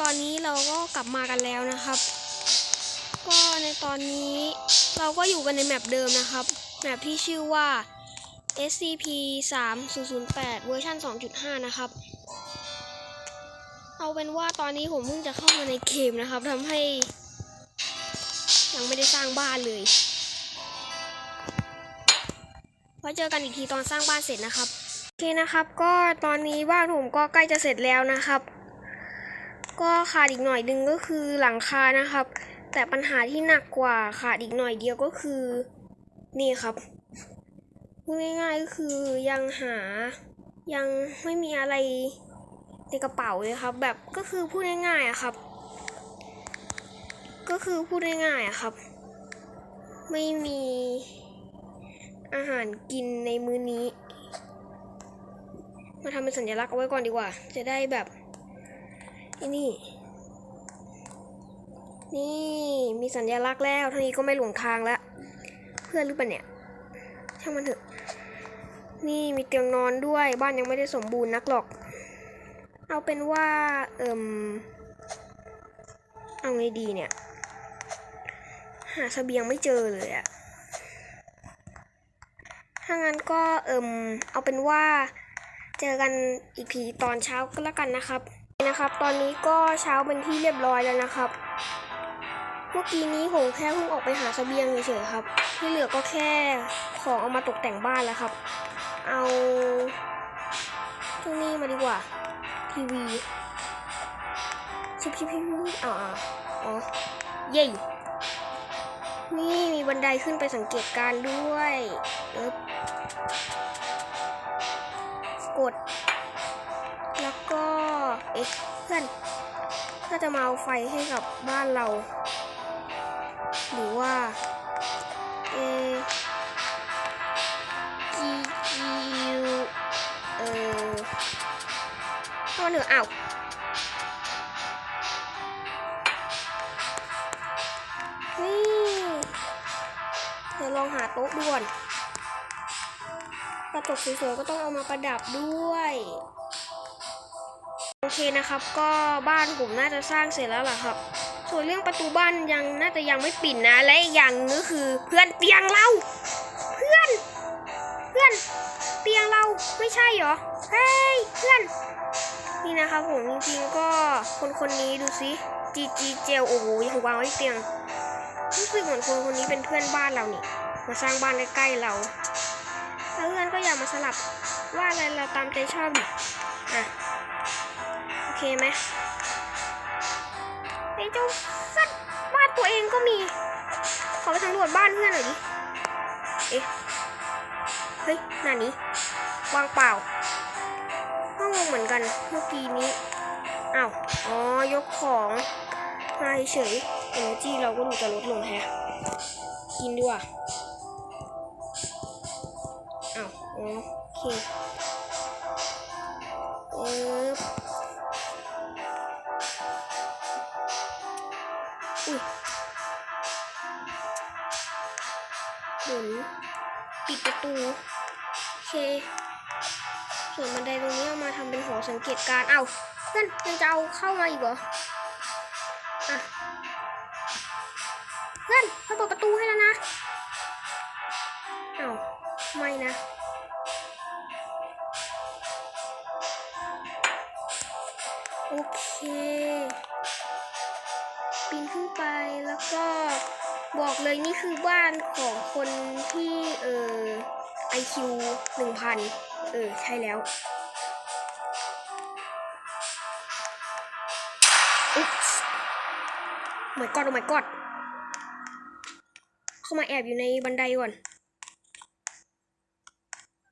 ตอนนี้เราก็กลับมากันแล้วนะครับ ก็ในตอนนี้เราก็อยู่กันในแมปเดิมนะครับ แมปที่ชื่อว่า SCP 3 0 0 8เวอร์ชัน2.5 นะครับ เอาเป็นว่าตอนนี้ผมเพิ่งจะเข้ามาในเกมนะครับทำให้ ยังไม่ได้สร้างบ้านเลยไว้เจอกันอีกทีตอนสร้างบ้านเสร็จนะครับ โอเคนะครับ ก็ตอนนี้บ้านผมก็ใกล้จะเสร็จแล้วนะครับ ก็ขาดอีกหน่อยนึงก็คือหลังคานะครับ แต่ปัญหาที่หนักกว่าขาดอีกหน่อยเดียวก็คือ นี่ครับพูดง่ายๆก็คือยังหายังไม่มีอะไรในกระเป๋าเลยครับ แบบก็คือพูดง่ายๆอะครับ ก็คือพูดง่ายๆอะครับ ไม่มีอาหารกินในมื้อนี้ มาทำเป็นสัญลักษณ์เอาไว้ก่อนดีกว่า จะได้แบบ ไอ้นี่ นี่มีสัญลักษณ์แล้วท่านี้ก็ไม่หลงทางแล้ว เพื่อนหรือเปล่าเนี่ย ช่างมันเถอะ นี่มีเตียงนอนด้วย บ้านยังไม่ได้สมบูรณ์นักหรอก เอาเป็นว่า เอิมเอาไงดีเนี่ย หาเสบียงไม่เจอเลยอะถ้างั้นก็เอิมเอาเป็นว่า เจอกันอีกทีตอนเช้าก็แล้วกันนะครับ นะครับ ตอนนี้ก็เช้าเป็นที่เรียบร้อยแล้วนะครับ เมื่อกี้นี้ผมแค่เพิ่งออกไปหาเสบียงเฉยๆครับ ที่เหลือก็แค่ของเอามาตกแต่งบ้านแล้วครับ เอาเจ้านี่มาดีกว่า ทีวีชิบชิบชิบอ๋ออ๋อเย้นี่มีบันไดขึ้นไปสังเกตการ์ด้วยเอ๊บกด เอ๊ะเพื่อนถ้าจะมาเอาไฟให้กับบ้านเรา หรือว่าเอจีจีเออข้อเหนืออ้าวนี่เดี๋ยวลองหาโต๊ะด่วนกระจกสวยๆก็ต้องเอามาประดับด้วย เคนะครับ ก็บ้านผมน่าจะสร้างเสร็จแล้วล่ะครับ ส่วนเรื่องประตูบ้านยังน่าจะยังไม่ปิดนะ และอีกอย่างนึงคือเพื่อนเตียงเราเพื่อน เพื่อนเตียงเราไม่ใช่เหรอเฮ้ยเพื่อน นี่นะครับผมจริงๆก็คนคนนี้ดูสิจีจีเจลโอ้โหยังวางไว้เตียงรู้สึกเหมือนคนคนนี้เป็นเพื่อนบ้านเรานี่มาสร้างบ้านใกล้ๆเราแล้วเพื่อนก็อยากมาสลับว่าอะไรเราตามใจชอบดิอะ เคไหมไอ้เจ้าสัตว์บ้านตัวเองก็มี ขอไปสำรวจบ้านเพื่อนหน่อยดิ เอ๊ะ เฮ้ยหน้านี้วางเปล่าก็งงเหมือนกันเมื่อกี้นี้อ้าวอ๋อยกของมาเฉยเอเนจีเราก็ดูจะลดลงแฮะ กินดีกว่าอ้าวอ๋อโอเค อุ้ยหมุนปิดประตูโอเค ส่วนบันไดตรงนี้เอามาทำเป็นหอสังเกตการเอ้าเพื่อนยังจะเอาเข้ามาอีกเหรออะเพื่อนมาเปิดประตูให้แล้วนะเอ้าไม่นะโอเค ปีนขึ้นไปแล้วก็บอกเลยนี่คือบ้านของคนที่เออ IQ หนึ่งพันเออ ใช่แล้วอุ๊บหมายกอดโอ้ my god เข้ามาแอบอยู่ในบันไดก่อน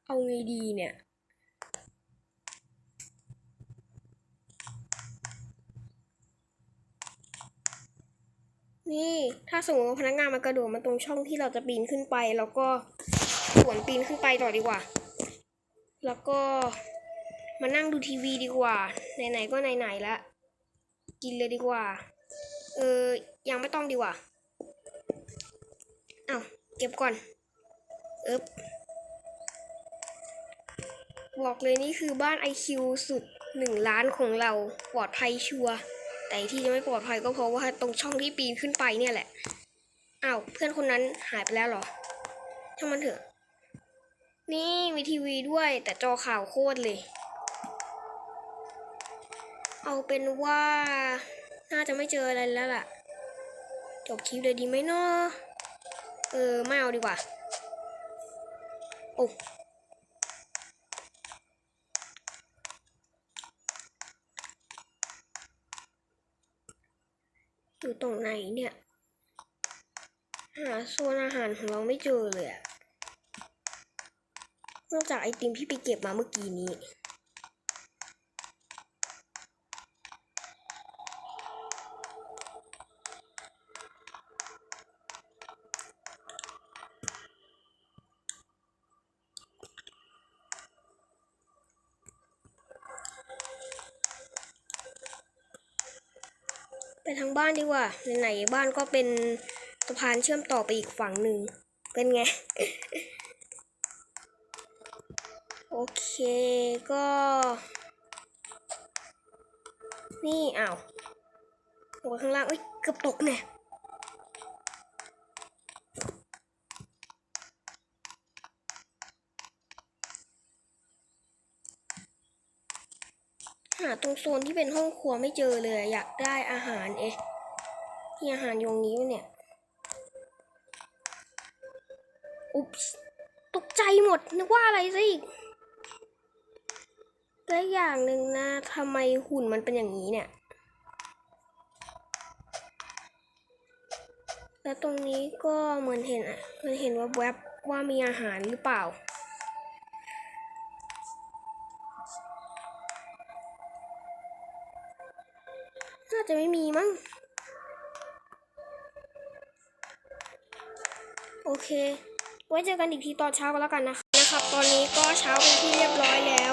เอาไงดีเนี่ย นี่ถ้าสมมติว่าพนักงานมากระโดดมาตรงช่องที่เราจะปีนขึ้นไป แล้วก็สวนปีนขึ้นไปต่อดีกว่า แล้วก็มานั่งดูทีวีดีกว่า ไหนๆก็ไหนๆละกินเลยดีกว่า เออยังไม่ต้องดีกว่าอ้าวเก็บก่อนเอ๊บบอกเลยนี่คือบ้าน IQ สุดหนึ่งล้านของเราปลอดภัยชัวร์ แต่ที่จะไม่ปลอดภัยก็เพราะว่าตรงช่องที่ปีนขึ้นไปเนี่ยแหละอ้าวเพื่อนคนนั้นหายไปแล้วเหรอช่างมันเถอะ นี่มีทีวีด้วยแต่จอข่าวโคตรเลย เอาเป็นว่าน่าจะไม่เจออะไรแล้วล่ะ จบคลิปเลยดีไหมเนาะเออไม่เอาดีกว่า โอ้ อยู่ตรงไหนเนี่ย หาโซนอาหารของเราไม่เจอเลยอะนอกจากไอติมที่ไปเก็บมาเมื่อกี้นี้ ไปทางบ้านดีกว่าไหนๆบ้านก็เป็นสะพานเชื่อมต่อไปอีกฝั่งหนึ่งเป็นไง โอเคก็ นี่อ้าวตัวข้างล่างเอ้ยเกือบตกเนี่ย หาตรงโซนที่เป็นห้องครัวไม่เจอเลย อยากได้อาหารเอ๊ะที่อาหารยงนี้วะเนี่ย อุ๊บตกใจหมด นึกว่าอะไรซะอีกและอย่างหนึ่งนะทำไมหุ่นมันเป็นอย่างนี้เนี่ย แล้วตรงนี้ก็เหมือนเห็นอะเหมันเห็นว่าแวบว่ามีอาหารหรือเปล่า จะไม่มีมั้ง โอเค ไว้เจอกันอีกทีตอนเช้ากันแล้วกันนะคะนะครับ ตอนนี้ก็เช้าเป็นที่เรียบร้อยแล้ว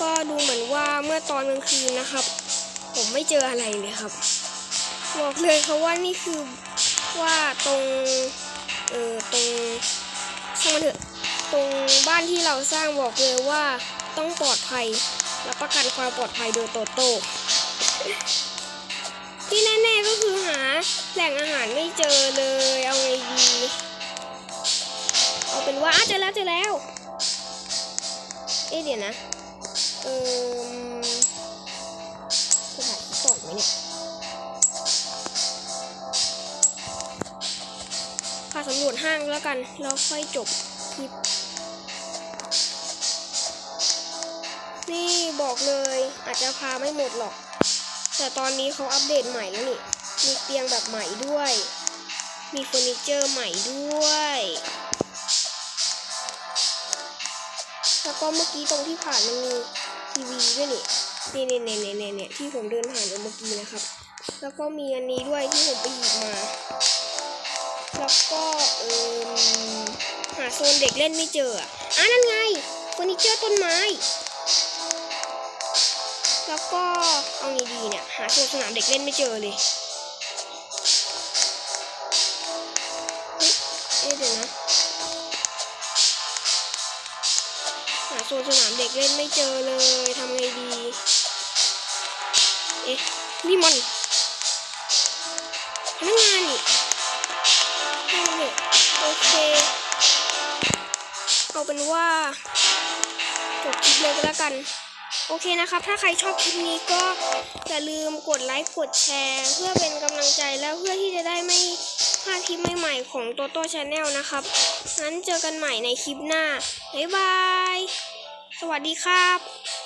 ก็ดูเหมือนว่าเมื่อตอนกลางคืนนะครับ ผมไม่เจออะไรเลยครับ บอกเลยเขาว่านี่คือว่าตรง เออตรงช่างมันเถอะตรงบ้านที่เราสร้างบอกเลยว่าต้องปลอดภัยและประกันความปลอดภัยโดยโตโต้ ที่แน่ๆก็คือหาแหล่งอาหารไม่เจอเลย เอาไงดี เอาเป็นว่าเจอแล้วเจอแล้ว เอ๊ะเดี๋ยวนะ เออจะถ่ายก่อนไหมเนี่ยพาสำรวจห้างแล้วกัน แล้วค่อยจบคลิป นี่บอกเลยอาจจะพาไม่หมดหรอก แต่ตอนนี้เขาอัปเดตใหม่แล้วนี่ มีเตียงแบบใหม่ด้วย มีเฟอร์นิเจอร์ใหม่ด้วย แล้วก็เมื่อกี้ตรงที่ผ่านมันมีทีวีด้วยนี่นี่นี่นี่นี่นี่ที่ผมเดินผ่านเมื่อกี้นะครับ แล้วก็มีอันนี้ด้วยที่ผมไปหยิบมา แล้วก็เออหาโซนเด็กเล่นไม่เจออะอะนั่นไงเฟอร์นิเจอร์ต้นไม้ แล้วก็เอาดีๆเนี่ยหาโซนสนามเด็กเล่นไม่เจอเลยเฮ้ยเดี๋ยวนะหาโซนสนามเด็กเล่นไม่เจอเลยทำไงดีเอ๊ะนี่มันพนักงานนี่ให้มันเถอะโอเคเอาเป็นว่าจบคลิปเลยก็แล้วกัน โอเคนะครับ ถ้าใครชอบคลิปนี้ก็อย่าลืมกดไลค์ กดแชร์ เพื่อเป็นกำลังใจแล้วเพื่อที่จะได้ไม่พลาดคลิปใหม่ๆของโตโต้ชาแนลนะครับ งั้นเจอกันใหม่ในคลิปหน้า บ๊ายบาย สวัสดีครับ